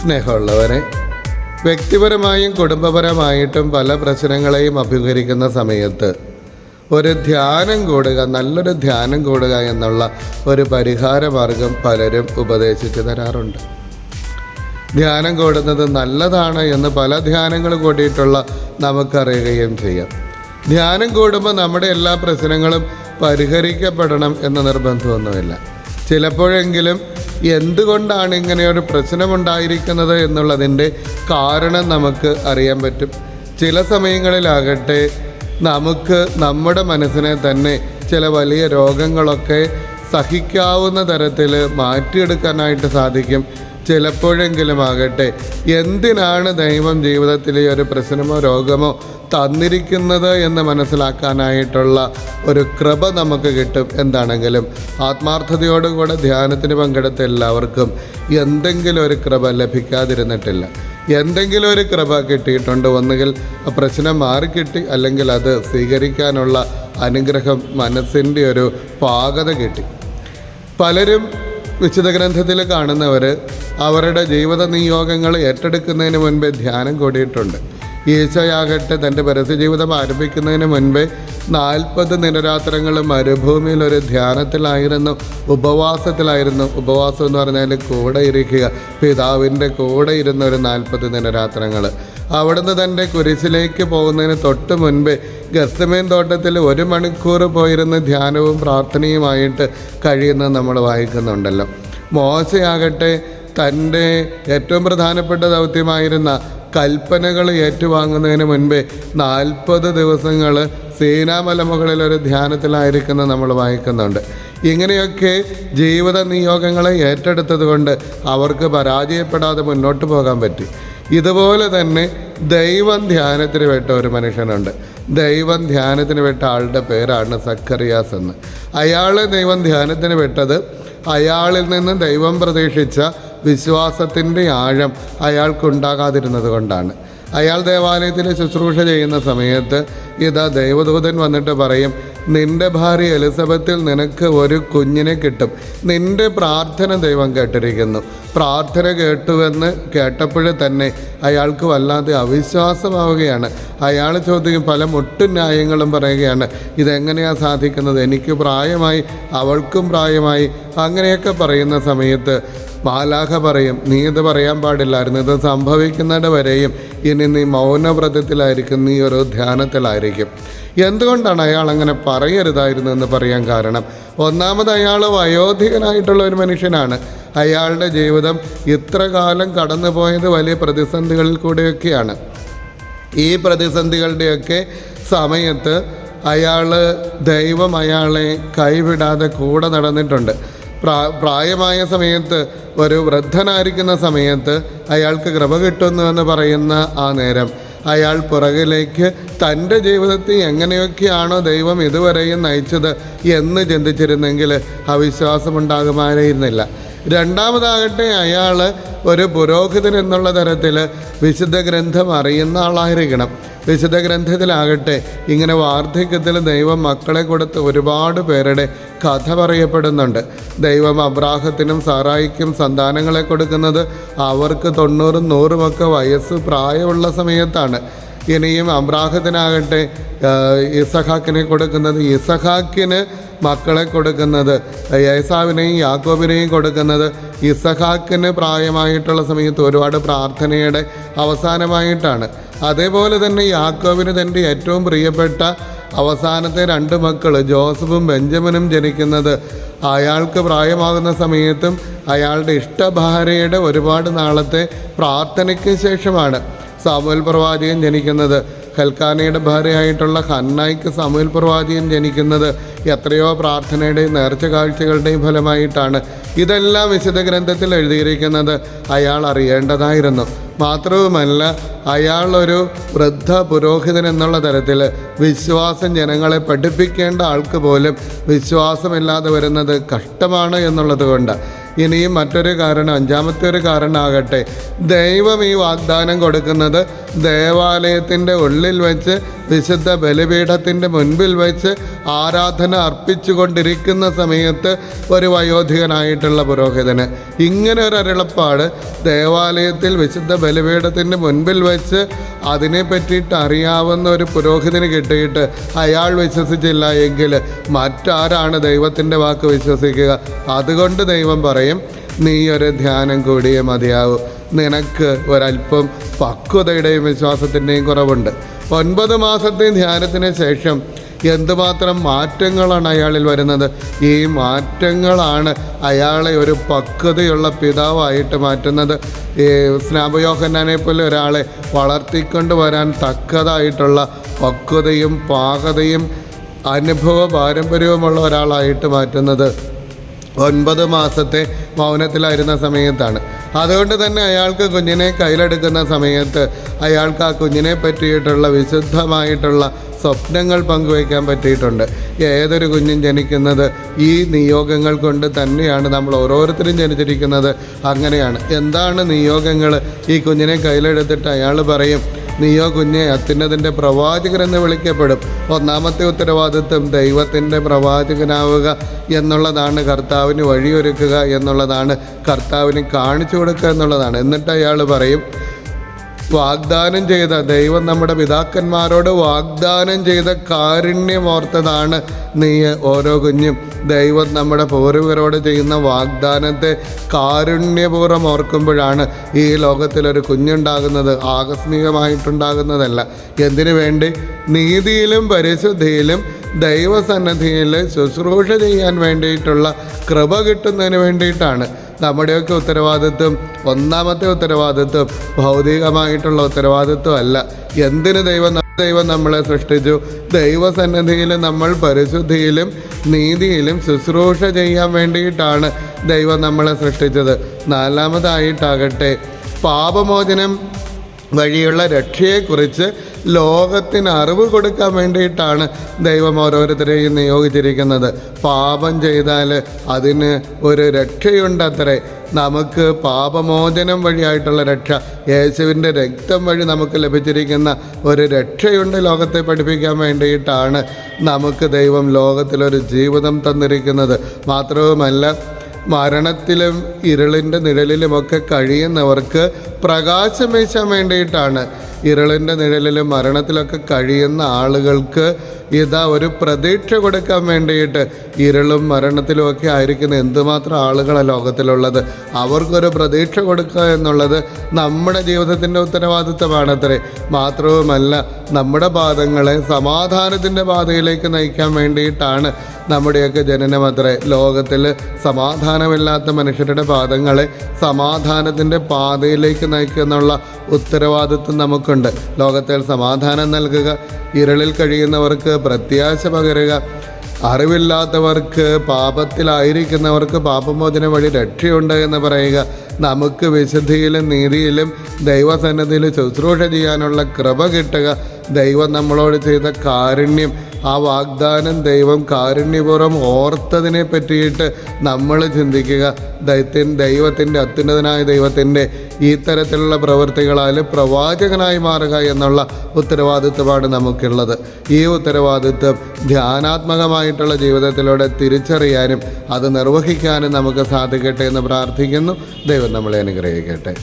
സ്നേഹമുള്ളവരെ വ്യക്തിപരമായും കുടുംബപരമായിട്ടും പല പ്രശ്നങ്ങളെയും അഭിമുഖീകരിക്കുന്ന സമയത്ത് ഒരു ധ്യാനം കൂടുക നല്ലൊരു ധ്യാനം കൂടുക എന്നുള്ള ഒരു പരിഹാര മാർഗം പലരും ഉപദേശിച്ചു തരാറുണ്ട്. ധ്യാനം കൂടുന്നത് നല്ലതാണ് എന്ന് പല ധ്യാനങ്ങൾ കൂടിയിട്ടുള്ള നമുക്കറിയുകയും ചെയ്യാം. ധ്യാനം കൂടുമ്പോൾ നമ്മുടെ എല്ലാ പ്രശ്നങ്ങളും പരിഹരിക്കപ്പെടണം എന്ന നിർബന്ധമൊന്നുമില്ല. ചിലപ്പോഴെങ്കിലും എന്തുകൊണ്ടാണ് ഇങ്ങനെ ഒരു പ്രശ്നമുണ്ടായിരിക്കുന്നത് എന്നുള്ളതിന്റെ കാരണം നമുക്ക് അറിയാൻ പറ്റും. ചില സമയങ്ങളിലാകട്ടെ നമുക്ക് നമ്മുടെ മനസ്സിനെ തന്നെ ചില വലിയ രോഗങ്ങളൊക്കെ സഹിക്കാവുന്ന തരത്തിൽ മാറ്റിയെടുക്കാനായിട്ട് സാധിക്കും. ചിലപ്പോഴെങ്കിലും ആകട്ടെ എന്തിനാണ് ദൈവം ജീവിതത്തിൽ ഒരു പ്രശ്നമോ രോഗമോ തന്നിരിക്കുന്നത് എന്ന് മനസ്സിലാക്കാനായിട്ടുള്ള ഒരു കൃപ നമുക്ക് കിട്ടും എന്താണെങ്കിലും. ആത്മാർത്ഥതയോടുകൂടെ ധ്യാനത്തിന് പങ്കെടുത്ത എല്ലാവർക്കും എന്തെങ്കിലും ഒരു കൃപ ലഭിക്കാതിരുന്നിട്ടില്ല. എന്തെങ്കിലും ഒരു കൃപ കിട്ടിയിട്ടുണ്ട് ഒന്നുകിൽ പ്രശ്നം മാറിക്കിട്ടി അല്ലെങ്കിൽ അത് സ്വീകരിക്കാനുള്ള അനുഗ്രഹം മനസ്സിന്റെ ഒരു പാകത കിട്ടി. പലരും വിശുദ്ധ ഗ്രന്ഥത്തിൽ കാണുന്നവർ അവരുടെ ജീവിത നിയോഗങ്ങൾ ഏറ്റെടുക്കുന്നതിന് മുൻപേ ധ്യാനം കൂടിയിട്ടുണ്ട്. ഈശോയാകട്ടെ തന്റെ പരസ്യ ജീവിതം ആരംഭിക്കുന്നതിന് മുൻപേ നാൽപ്പത് നിരരാത്രങ്ങൾ മരുഭൂമിയിൽ ഒരു ധ്യാനത്തിലായിരുന്നു ഉപവാസത്തിലായിരുന്നു. ഉപവാസം എന്ന് പറഞ്ഞാൽ കൂടെ ഇരിക്കുക. പിതാവിന്റെ കൂടെ ഇരുന്ന ഒരു നാൽപ്പത് നിരരാത്രങ്ങൾ അവിടുന്ന് തന്റെ കുരിശിലേക്ക് പോകുന്നതിന് തൊട്ട് മുൻപേ ഗസ്തമേൻ തോട്ടത്തിൽ ഒരു മണിക്കൂർ പോയിരുന്ന് ധ്യാനവും പ്രാർത്ഥനയുമായിട്ട് കഴിയുന്നത് നമ്മൾ വായിക്കുന്നുണ്ടല്ലോ. മോശയാകട്ടെ തന്റെ ഏറ്റവും പ്രധാനപ്പെട്ട ദൗത്യമായിരുന്ന കൽപ്പനകൾ ഏറ്റുവാങ്ങുന്നതിന് മുൻപേ നാൽപ്പത് ദിവസങ്ങൾ സേനാമലമുകളിൽ ഒരു ധ്യാനത്തിലായിരിക്കുന്ന നമ്മൾ വായിക്കുന്നുണ്ട്. ഇങ്ങനെയൊക്കെ ജീവിത നിയോഗങ്ങളെ ഏറ്റെടുത്തതുകൊണ്ട് അവർക്ക് പരാജയപ്പെടാതെ മുന്നോട്ട് പോകാൻ പറ്റി. ഇതുപോലെ തന്നെ ദൈവം ധ്യാനത്തിന് വിട്ട ഒരു മനുഷ്യനുണ്ട്. ദൈവം ധ്യാനത്തിന് വിട്ട ആളുടെ പേരാണ് സക്കറിയാസ് എന്ന്. അയാളെ ദൈവം ധ്യാനത്തിന് വിട്ടത് അയാളിൽ നിന്ന് ദൈവം പ്രതീക്ഷിച്ച വിശ്വാസത്തിന്റെ ആഴം അയാൾക്കുണ്ടാകാതിരുന്നത് കൊണ്ടാണ്. അയാൾ ദേവാലയത്തിൽ ശുശ്രൂഷ ചെയ്യുന്ന സമയത്ത് ഇതാ ദൈവദൂതൻ വന്നിട്ട് പറയും നിന്റെ ഭാര്യ എലിസബത്തിൽ നിനക്ക് ഒരു കുഞ്ഞിനെ കിട്ടും. നിന്റെ പ്രാർത്ഥന ദൈവം കേട്ടിരിക്കുന്നു. പ്രാർത്ഥന കേട്ടുവെന്ന് കേട്ടപ്പോൾ തന്നെ അയാൾക്ക് വല്ലാതെ അവിശ്വാസമാവുകയാണ്. അയാൾ ചോദിക്കും പല മുട്ടു ന്യായങ്ങളും പറയുകയാണ്. ഇതെങ്ങനെയാണ് സാധിക്കുന്നത്? എനിക്ക് പ്രായമായി അവൾക്കും പ്രായമായി അങ്ങനെയൊക്കെ പറയുന്ന സമയത്ത് മാലാഖ പറയും നീ ഇത് പറയാൻ പാടില്ലായിരുന്നു ഇത് സംഭവിക്കുന്നത് വരെയും ഇനി നീ മൗനവ്രതത്തിലായിരിക്കും നീ ഒരു ധ്യാനത്തിലായിരിക്കും. എന്തുകൊണ്ടാണ് അയാൾ അങ്ങനെ പറയരുതായിരുന്നു എന്ന് പറയാൻ കാരണം? ഒന്നാമത് അയാൾ വയോധികനായിട്ടുള്ള ഒരു മനുഷ്യനാണ്. അയാളുടെ ജീവിതം ഇത്ര കാലം കടന്നു പോയത് വലിയ പ്രതിസന്ധികളിൽ കൂടെയൊക്കെയാണ്. ഈ പ്രതിസന്ധികളുടെയൊക്കെ സമയത്ത് അയാൾ ദൈവം അയാളെ കൈവിടാതെ കൂടെ നടന്നിട്ടുണ്ട്. പ്രാ പ്രായമായ സമയത്ത് ഒരു വൃദ്ധനായിരിക്കുന്ന സമയത്ത് അയാൾക്ക് കൃപ കിട്ടുന്നു എന്ന് പറയുന്ന ആ നേരം. അയാൾ പുറകിലേക്ക് തന്റെ ജീവിതത്തിൽ എങ്ങനെയൊക്കെയാണോ ദൈവം ഇതുവരെയും നയിച്ചത് എന്ന് ചിന്തിച്ചിരുന്നെങ്കിൽ അവിശ്വാസമുണ്ടാകുമായിരുന്നില്ല രണ്ടാമതാകട്ടെ അയാൾ ഒരു പുരോഹിതൻ എന്നുള്ള തരത്തിൽ വിശുദ്ധ ഗ്രന്ഥം അറിയുന്ന ആളായിരിക്കണം. വിശുദ്ധ ഗ്രന്ഥത്തിലാകട്ടെ ഇങ്ങനെ വാർദ്ധക്യത്തിൽ ദൈവം മക്കളെ കൊടുത്ത് ഒരുപാട് പേരുടെ കഥ പറയപ്പെടുന്നുണ്ട്. ദൈവം അബ്രാഹത്തിനും സാറായിക്കും സന്താനങ്ങളെ കൊടുക്കുന്നത് അവർക്ക് തൊണ്ണൂറും നൂറുമൊക്കെ വയസ്സ് പ്രായമുള്ള സമയത്താണ്. ഇനിയും അബ്രാഹത്തിനാകട്ടെ ഇസഹാക്കിനെ കൊടുക്കുന്നത് ഇസഹാക്കിന് മക്കളെ കൊടുക്കുന്നത് യേസാവിനെയും യാക്കോബിനെയും കൊടുക്കുന്നത് ഇസഹാക്കിന് പ്രായമായിട്ടുള്ള സമയത്ത് ഒരുപാട് പ്രാർത്ഥനയുടെ അവസാനമായിട്ടാണ്. അതേപോലെ തന്നെ യാക്കോവിന് തന്റെ ഏറ്റവും പ്രിയപ്പെട്ട അവസാനത്തെ രണ്ട് മക്കൾ ജോസഫും ബെഞ്ചമിനും ജനിക്കുന്നത്. അയാൾക്ക് പ്രായമാകുന്ന സമയത്തും അയാളുടെ ഇഷ്ടഭാര്യയുടെ ഒരുപാട് നാളത്തെ പ്രാർത്ഥനയ്ക്ക് ശേഷമാണ് സാമുവൽ പ്രവാചകൻ ജനിക്കുന്നത്. ഹൽക്കാനയുടെ ഭാര്യയായിട്ടുള്ള ഹന്നായിക്ക് സാമുവൽ പ്രവാചകൻ ജനിക്കുന്നത് എത്രയോ പ്രാർത്ഥനയുടെയും നേർച്ച കാഴ്ചകളുടെയും ഫലമായിട്ടാണ്. ഇതെല്ലാം വിശുദ്ധ ഗ്രന്ഥത്തിൽ എഴുതിയിരിക്കുന്നത് അയാൾ അറിയേണ്ടതായിരുന്നു. മാത്രവുമല്ല അയാളൊരു വൃദ്ധ പുരോഹിതൻ എന്നുള്ള തരത്തിൽ വിശ്വാസം ജനങ്ങളെ പഠിപ്പിക്കേണ്ട ആൾക്ക് പോലും വിശ്വാസമില്ലാതെ വരുന്നത് കഷ്ടമാണ് എന്നുള്ളത് കൊണ്ട്. ഇനിയും മറ്റൊരു കാരണം അഞ്ചാമത്തെ ഒരു കാരണമാകട്ടെ. ദൈവം ഈ വാഗ്ദാനം കൊടുക്കുന്നത് ദേവാലയത്തിന്റെ ഉള്ളിൽ വെച്ച് വിശുദ്ധ ബലിപീഠത്തിന്റെ മുൻപിൽ വെച്ച് ആരാധന അർപ്പിച്ചുകൊണ്ടിരിക്കുന്ന സമയത്ത് ഒരു വയോധികനായിട്ടുള്ള പുരോഹിതന് ഇങ്ങനെ ഒരു അരുളപ്പാട് ദേവാലയത്തിൽ വിശുദ്ധ ബലിപീഠത്തിന്റെ മുൻപിൽ വെച്ച് അതിനെ പറ്റിയിട്ട് അറിയാവുന്ന ഒരു പുരോഹിതന് കിട്ടിയിട്ട് അയാൾ വിശ്വസിച്ചില്ല എങ്കിൽ മറ്റാരാണ് ദൈവത്തിന്റെ വാക്ക് വിശ്വസിക്കുക? അതുകൊണ്ട് ദൈവം പറയും നീ ഒരു ധ്യാനം കൂടിയേ മതിയാവൂ. നിനക്ക് ഒരല്പം പക്വതയുടെയും വിശ്വാസത്തിന്റെയും കുറവുണ്ട്. ഒൻപത് മാസത്തെ ധ്യാനത്തിന് ശേഷം എന്തുമാത്രം മാറ്റങ്ങളാണ് അയാളിൽ വരുന്നത്? ഈ മാറ്റങ്ങളാണ് അയാളെ ഒരു പക്വതയുള്ള പിതാവായിട്ട് മാറ്റുന്നത്. ഈ സ്നാപയോഹന്നാനെ പോലെ ഒരാളെ വളർത്തിക്കൊണ്ട് വരാൻ തക്കതായിട്ടുള്ള പക്വതയും പാകതയും അനുഭവ പാരമ്പര്യവുമുള്ള ഒരാളായിട്ട് മാറ്റുന്നത് ഒൻപത് മാസത്തെ മൗനത്തിലായിരുന്ന സമയത്താണ്. അതുകൊണ്ട് തന്നെ അയാൾക്ക് കുഞ്ഞിനെ കയ്യിലെടുക്കുന്ന സമയത്ത് അയാൾക്ക് ആ കുഞ്ഞിനെ പറ്റിയിട്ടുള്ള വിശുദ്ധമായിട്ടുള്ള സ്വപ്നങ്ങൾ പങ്കുവയ്ക്കാൻ പറ്റിയിട്ടുണ്ട്. ഏതൊരു കുഞ്ഞും ജനിക്കുന്നത് ഈ നിയോഗങ്ങൾ കൊണ്ട് തന്നെയാണ് നമ്മൾ ഓരോരുത്തരും ജനിച്ചിരിക്കുന്നത്. അങ്ങനെയാണ്. എന്താണ് നിയോഗങ്ങൾ? ഈ കുഞ്ഞിനെ കയ്യിലെടുത്തിട്ട് അയാൾ പറയും നീയോ കുഞ്ഞെ അത്യുന്നതിന്റെ പ്രവാചകരെന്ന് വിളിക്കപ്പെടും. ഒന്നാമത്തെ ഉത്തരവാദിത്വം ദൈവത്തിന്റെ പ്രവാചകനാവുക എന്നുള്ളതാണ്. കർത്താവിന് വഴിയൊരുക്കുക എന്നുള്ളതാണ്. കർത്താവിന് കാണിച്ചു കൊടുക്കുക എന്നുള്ളതാണ്. എന്നിട്ട് അയാൾ പറയും വാഗ്ദാനം ചെയ്ത ദൈവം നമ്മുടെ പിതാക്കന്മാരോട് വാഗ്ദാനം ചെയ്ത കാരുണ്യമോർത്തതാണ് നീ ഓരോ കുഞ്ഞും. ദൈവം നമ്മുടെ പൂർവികരോട് ചെയ്യുന്ന വാഗ്ദാനത്തെ കാരുണ്യപൂർവം ഓർക്കുമ്പോഴാണ് ഈ ലോകത്തിലൊരു കുഞ്ഞുണ്ടാകുന്നത് ആകസ്മികമായിട്ടുണ്ടാകുന്നതല്ല. എന്തിനു വേണ്ടി? നീതിയിലും പരിശുദ്ധിയിലും ദൈവസന്നദ്ധിയിൽ ശുശ്രൂഷ ചെയ്യാൻ വേണ്ടിയിട്ടുള്ള കൃപ കിട്ടുന്നതിന് വേണ്ടിയിട്ടാണ്. നമ്മുടെയൊക്കെ ഉത്തരവാദിത്വം ഒന്നാമത്തെ ഉത്തരവാദിത്വം ഭൗതികമായിട്ടുള്ള ഉത്തരവാദിത്വം അല്ല. എന്തിന് ദൈവം ദൈവം നമ്മളെ സൃഷ്ടിച്ചു? ദൈവസന്നിധിയിൽ നമ്മൾ പരിശുദ്ധിയിലും നീതിയിലും ശുശ്രൂഷ ചെയ്യാൻ വേണ്ടിയിട്ടാണ് ദൈവം നമ്മളെ സൃഷ്ടിച്ചത്. നാലാമതായിട്ടാകട്ടെ പാപമോചനം വഴിയുള്ള രക്ഷയെക്കുറിച്ച് ലോകത്തിന് അറിവ് കൊടുക്കാൻ വേണ്ടിയിട്ടാണ് ദൈവം ഓരോരുത്തരെയും നിയോഗിച്ചിരിക്കുന്നത്. പാപം ചെയ്താൽ അതിന് ഒരു രക്ഷയുണ്ടത്രേ. നമുക്ക് പാപമോചനം വഴിയായിട്ടുള്ള രക്ഷ യേശുവിന്റെ രക്തം വഴി നമുക്ക് ലഭിച്ചിരിക്കുന്ന ഒരു രക്ഷയുണ്ട് ലോകത്തെ പഠിപ്പിക്കാൻ വേണ്ടിയിട്ടാണ് നമുക്ക് ദൈവം ലോകത്തിലൊരു ജീവിതം തന്നിരിക്കുന്നത്. മാത്രവുമല്ല മരണത്തിലും ഇരുളിന്റെ നിഴലിലുമൊക്കെ കഴിയുന്നവർക്ക് പ്രകാശം വീശാൻ വേണ്ടിയിട്ടാണ് ഇരുളിന്റെ നിഴലിൽ മരണത്തിലൊക്കെ കഴിയുന്ന ആളുകൾക്ക് ഇതാ ഒരു പ്രതീക്ഷ കൊടുക്കാൻ വേണ്ടിയിട്ട് ഇരളും മരണത്തിലും ഒക്കെ ആയിരിക്കുന്ന എന്തുമാത്രം ആളുകളാണ് ലോകത്തിലുള്ളത്? അവർക്കൊരു പ്രതീക്ഷ കൊടുക്കുക എന്നുള്ളത് നമ്മുടെ ജീവിതത്തിന്റെ ഉത്തരവാദിത്വമാണത്രേ മാത്രവുമല്ല നമ്മുടെ പാദങ്ങളെ സമാധാനത്തിന്റെ പാതയിലേക്ക് നയിക്കാൻ വേണ്ടിയിട്ടാണ് നമ്മുടെയൊക്കെ ജനനമത്രേ ലോകത്തിൽ സമാധാനമില്ലാത്ത മനുഷ്യരുടെ പാദങ്ങളെ സമാധാനത്തിന്റെ പാതയിലേക്ക് നയിക്കുന്നുള്ള ഉത്തരവാദിത്വം നമുക്കുണ്ട്. ലോകത്തിൽ സമാധാനം നൽകുക ഇരളിൽ കഴിയുന്നവർക്ക് പ്രത്യാശ പകരുക അറിവില്ലാത്തവർക്ക് പാപത്തിലായിരിക്കുന്നവർക്ക് പാപമോചന വഴി രക്ഷയുണ്ട് എന്ന് പറയുക നമുക്ക് വിശുദ്ധിയിലും നീതിയിലും ദൈവസന്നദ്ധിയിലും ശുശ്രൂഷ ചെയ്യാനുള്ള കൃപ കിട്ടുക ദൈവം നമ്മളോട് ചെയ്ത കാരുണ്യം ആ വാഗ്ദാനം ദൈവം കാരുണ്യപൂർവം ഓർത്തതിനെ പറ്റിയിട്ട് നമ്മൾ ചിന്തിക്കുക. ദൈത്യൻ ദൈവത്തിന്റെ അത്യുന്നതനായ ദൈവത്തിന്റെ ഈ തരത്തിലുള്ള പ്രവൃത്തികളാൽ പ്രവാചകനായി മാറുക എന്നുള്ള ഉത്തരവാദിത്വമാണ് നമുക്കുള്ളത്. ഈ ഉത്തരവാദിത്വം ധ്യാനാത്മകമായിട്ടുള്ള ജീവിതത്തിലൂടെ തിരിച്ചറിയാനും അത് നിർവഹിക്കാനും നമുക്ക് സാധിക്കട്ടെ എന്ന് പ്രാർത്ഥിക്കുന്നു. ദൈവം നമ്മളെ അനുഗ്രഹിക്കട്ടെ.